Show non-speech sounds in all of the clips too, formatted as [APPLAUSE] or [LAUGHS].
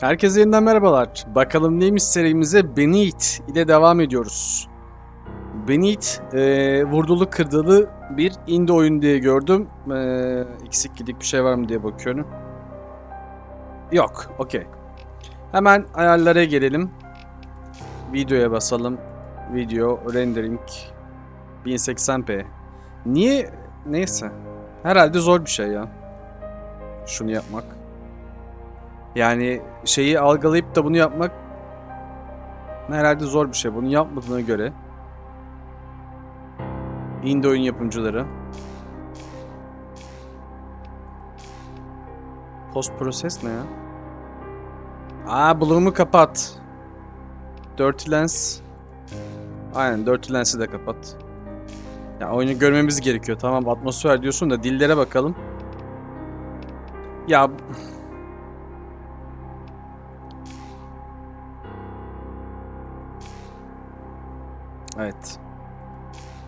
Herkese yeniden merhabalar. Bakalım neymiş serimize Benit ile devam ediyoruz. Benit e, vurdulu kırdılı bir indie oyun diye gördüm. E, eksik gidik bir şey var mı diye bakıyorum. Yok, okey. Hemen ayarlara gelelim. Videoya basalım. Video rendering 1080p. Niye? Neyse. Herhalde zor bir şey ya. Şunu yapmak. Yani şeyi algılayıp da bunu yapmak herhalde zor bir şey. Bunu yapmadığına göre indie oyun yapımcıları Post proses ne ya? Aa Bloom'u kapat. Dirty Lens. Aynen Dirty Lens'i de kapat. Ya oyunu görmemiz gerekiyor. Tamam atmosfer diyorsun da dillere bakalım. Ya Evet.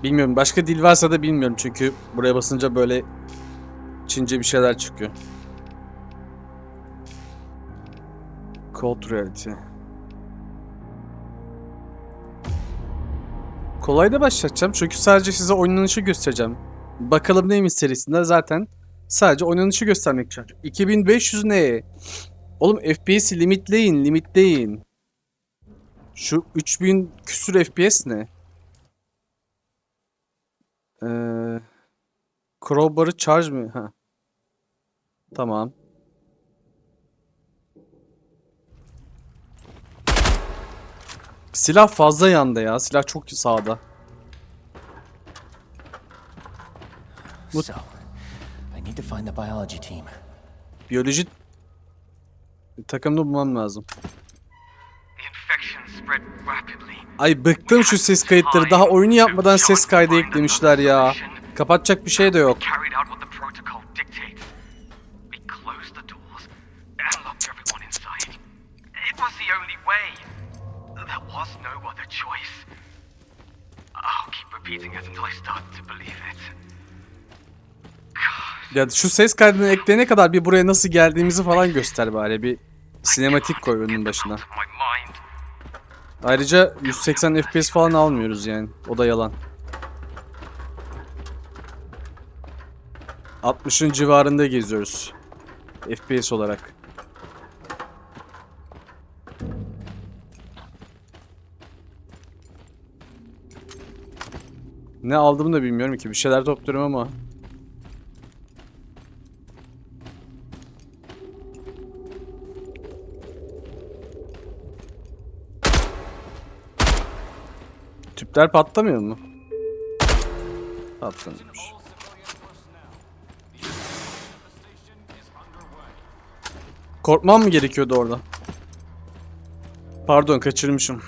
Bilmiyorum. Başka dil varsa da bilmiyorum. Çünkü buraya basınca böyle Çince bir şeyler çıkıyor. Cold Reality. Kolay da başlatacağım. Çünkü sadece size oynanışı göstereceğim. Bakalım neymiş serisinde zaten sadece oynanışı göstermek için. 2500 ne? Oğlum FPS'i limitleyin, limitleyin. Şu 3000 küsür FPS ne? Ee, crowbar'ı charge mı? Ha. Tamam. Silah fazla yanda ya. Silah çok sağda. What- So, I need to find the biology team. Biyoloji takımda bulmam lazım. Ay bıktım şu ses kayıtları. Daha oyunu yapmadan ses kaydı eklemişler ya. Kapatacak bir şey de yok. Ya şu ses kaydını ekleyene kadar bir buraya nasıl geldiğimizi falan göster bari. Bir sinematik koy önün başına. Ayrıca 180 FPS falan almıyoruz yani. O da yalan. 60'ın civarında geziyoruz. FPS olarak. Ne aldığımı da bilmiyorum ki. Bir şeyler topluyorum ama. Tüpler patlamıyor mu? Patlamıyormuş. Korkmam mı gerekiyordu orada? Pardon kaçırmışım.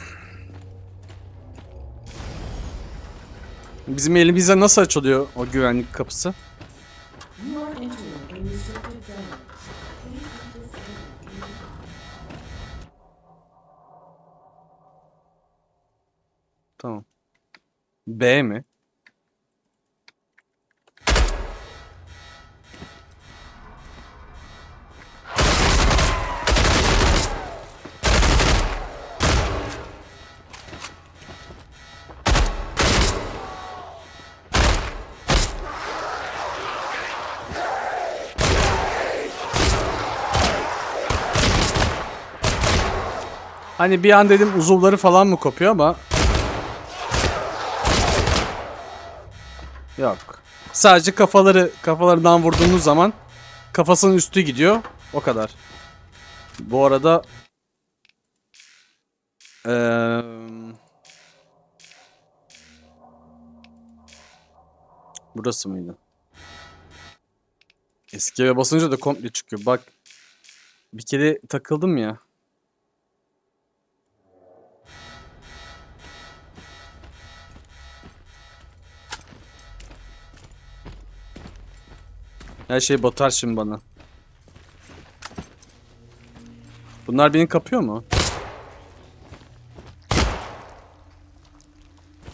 Bizim elimizde nasıl açılıyor o güvenlik kapısı? Tamam. B mi? Hani bir an dedim uzuvları falan mı kopuyor ama Yok. Sadece kafaları kafalarından vurduğunuz zaman kafasının üstü gidiyor. O kadar. Bu arada eee Burası mıydı? Eski eve basınca da komple çıkıyor. Bak bir kere takıldım ya. Her şey batar şimdi bana. Bunlar beni kapıyor mu?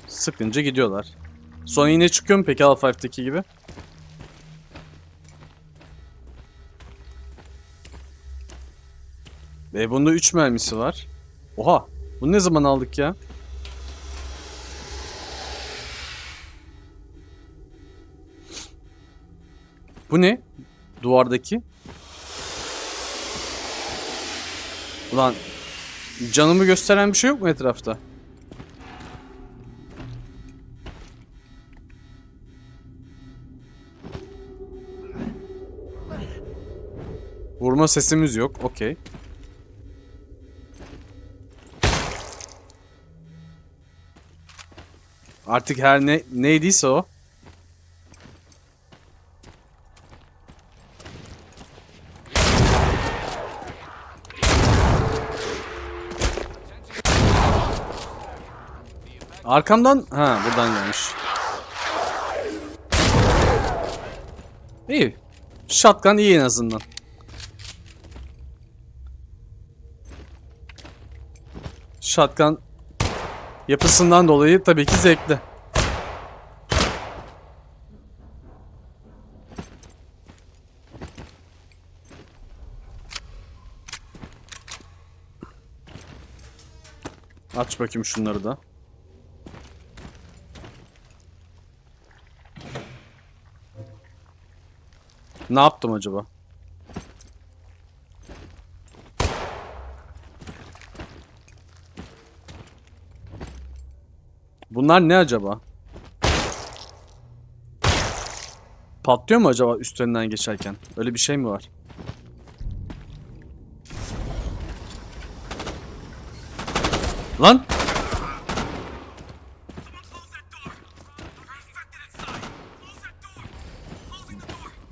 Sıkınca gidiyorlar. Sonra yine çıkıyor mu peki Half-Life'deki gibi? E bunda 3 mermisi var. Oha. Bunu ne zaman aldık ya? Bu ne? Duvardaki. Ulan canımı gösteren bir şey yok mu etrafta? Vurma sesimiz yok. Okey. Artık her ne neydiyse o. Arkamdan ha buradan gelmiş. İyi. Shotgun iyi en azından. Shotgun yapısından dolayı tabii ki zevkli. Aç bakayım şunları da. Ne yaptım acaba? Bunlar ne acaba? Patlıyor mu acaba üstlerinden geçerken? Öyle bir şey mi var? Lan!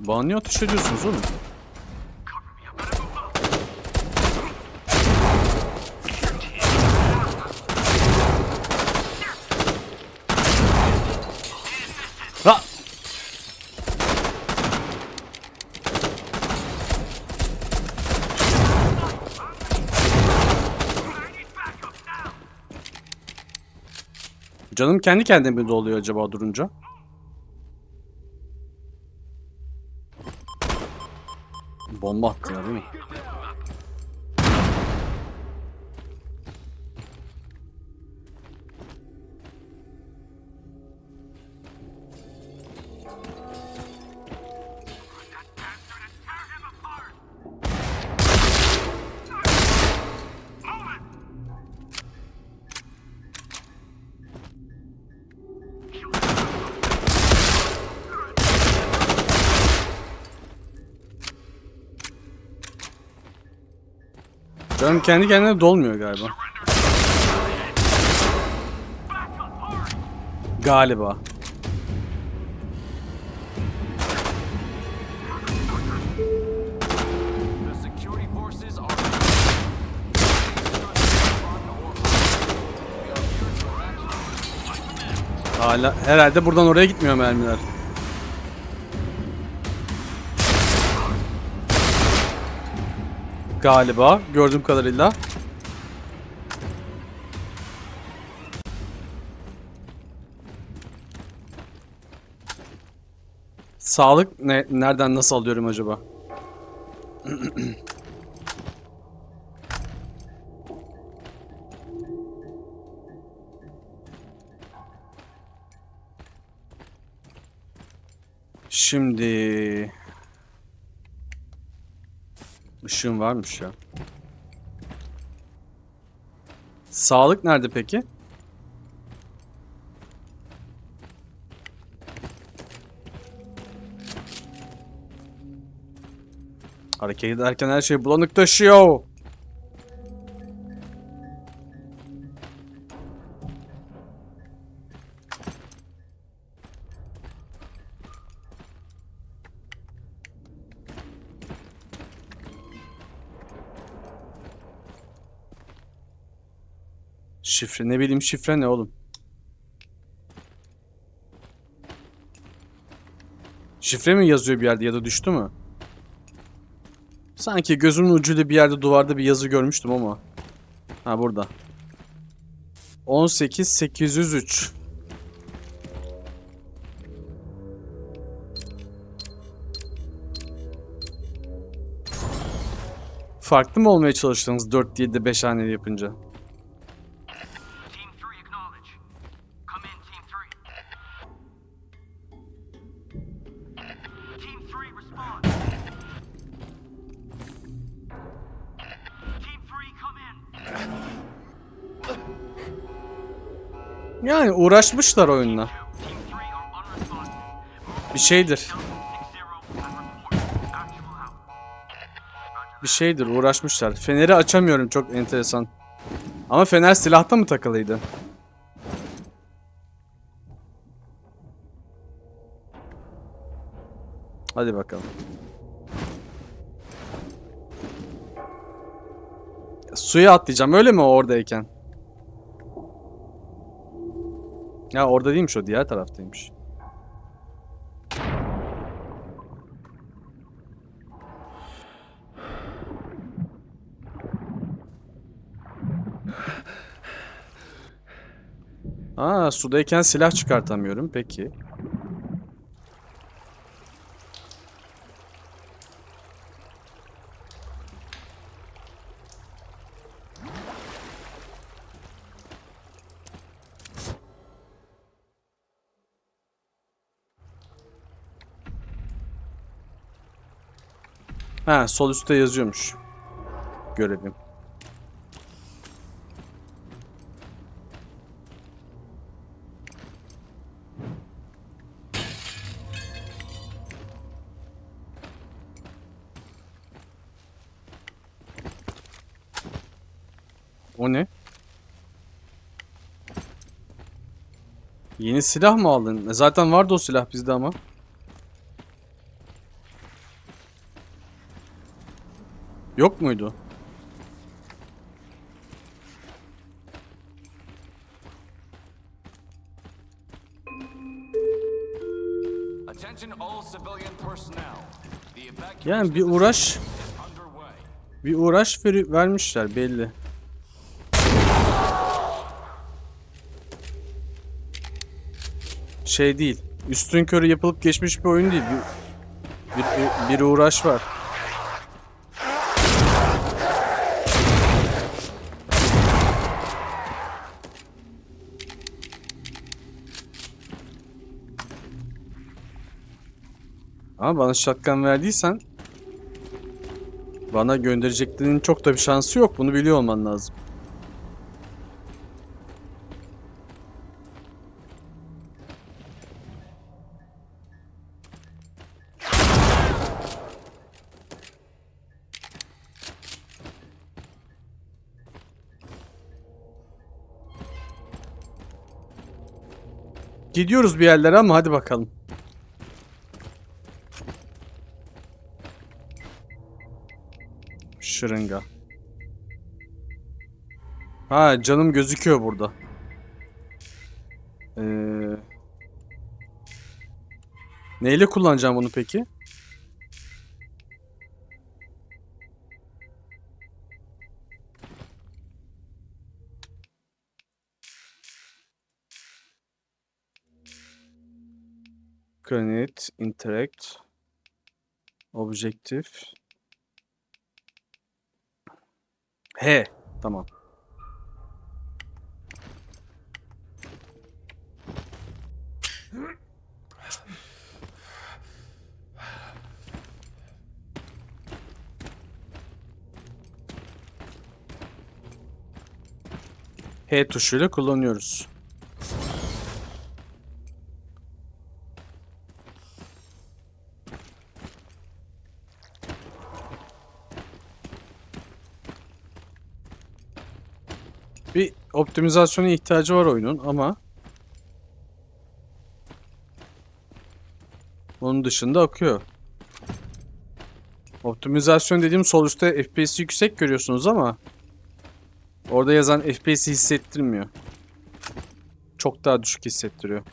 Bana niye ateş ediyorsunuz oğlum? Canım kendi kendine mi doluyor acaba durunca? Bomba attılar değil mi? Canım kendi kendine dolmuyor galiba. Galiba. Hala herhalde buradan oraya gitmiyor mermiler. Galiba gördüğüm kadarıyla. Sağlık ne nereden nasıl alıyorum acaba? [CLEARS THROAT] Şimdi ışığım varmış ya. Sağlık nerede peki? Hareket ederken her şey bulanık taşıyor. Şifre ne bileyim şifre ne oğlum? Şifre mi yazıyor bir yerde ya da düştü mü? Sanki gözümün ucuyla bir yerde duvarda bir yazı görmüştüm ama. Ha burada. 18803. farklı mı olmaya çalıştınız 4 7 5 haneli yapınca? Yani uğraşmışlar oyunla. Team 3 are unresponsive. Bir şeydir. 6-0 and report. Actual out. Bir şeydir uğraşmışlar. Feneri açamıyorum çok enteresan. Ama fener silahta mı takılıydı? Hadi bakalım. Suya atlayacağım öyle mi oradayken? Ya orada değilmiş o diğer taraftaymış. Aa sudayken silah çıkartamıyorum peki. Ha sol üstte yazıyormuş. Görevim. O ne? Yeni silah mı aldın? E zaten vardı o silah bizde ama. Yok muydu? Yani bir uğraş, bir uğraş veri- vermişler belli. Şey değil. Üstün körü yapılıp geçmiş bir oyun değil. Bir, bir, bir uğraş var. Ama bana shotgun verdiysen bana göndereceklerinin çok da bir şansı yok. Bunu biliyor olman lazım. Gidiyoruz bir yerlere ama hadi bakalım. Şırınga. Ha canım gözüküyor burada. Ee, neyle kullanacağım bunu peki? Connect, interact, objective. He, tamam. H tuşuyla kullanıyoruz. Bir optimizasyona ihtiyacı var oyunun ama onun dışında akıyor. Optimizasyon dediğim sol üstte FPS'i yüksek görüyorsunuz ama orada yazan FPS'i hissettirmiyor. Çok daha düşük hissettiriyor.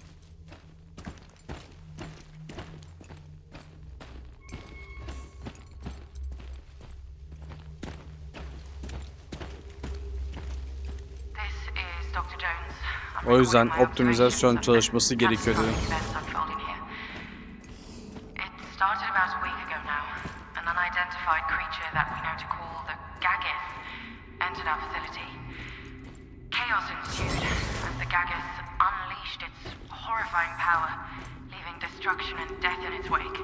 İts wake.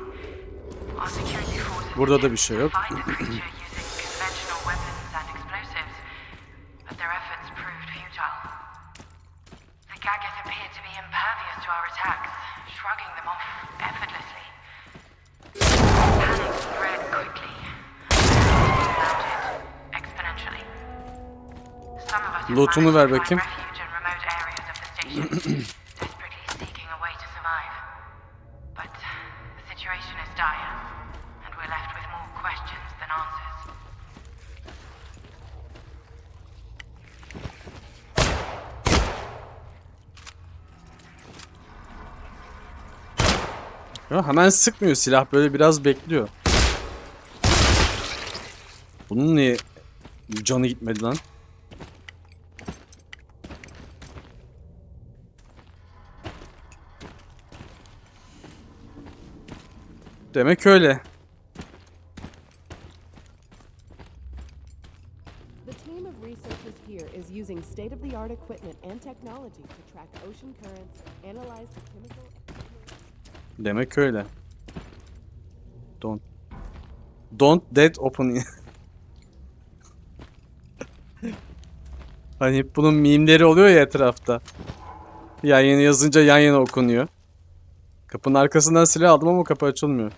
Our security forces Burada da bir şey yok. [CLEARS THROAT] to be impervious to our attacks, shrugging them off effortlessly. Panic spread quickly, mounted exponentially. Some of us Loot'unu ver bakayım. find refuge in remote areas of the station, [CLEARS THROAT] Ya hemen sıkmıyor silah böyle biraz bekliyor. Bunun niye canı gitmedi lan? Demek öyle. Using state-of-the-art equipment and technology to track ocean currents, analyze the chemical Demek öyle. Don't. Don't dead open. [LAUGHS] hani bunun mimleri oluyor ya etrafta. Yan yana yazınca yan yana okunuyor. Kapının arkasından silah aldım ama kapı açılmıyor.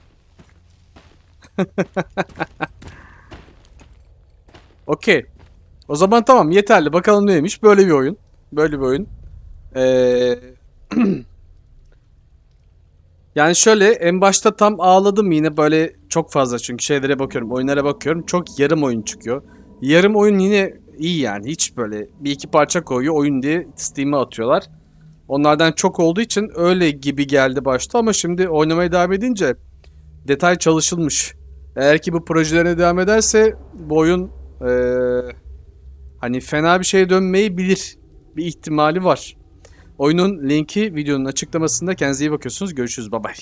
[LAUGHS] Okey. O zaman tamam yeterli. Bakalım neymiş. Böyle bir oyun. Böyle bir oyun. Ee, [CLEARS THROAT] yani şöyle en başta tam ağladım yine böyle çok fazla çünkü şeylere bakıyorum, oyunlara bakıyorum. Çok yarım oyun çıkıyor. Yarım oyun yine iyi yani. Hiç böyle bir iki parça koyuyor oyun diye Steam'e atıyorlar. Onlardan çok olduğu için öyle gibi geldi başta ama şimdi oynamaya devam edince detay çalışılmış. Eğer ki bu projelerine devam ederse bu oyun eee, hani fena bir şeye dönmeyi bilir. Bir ihtimali var. Oyunun linki videonun açıklamasında. Kendinize iyi bakıyorsunuz. Görüşürüz. Bay bay.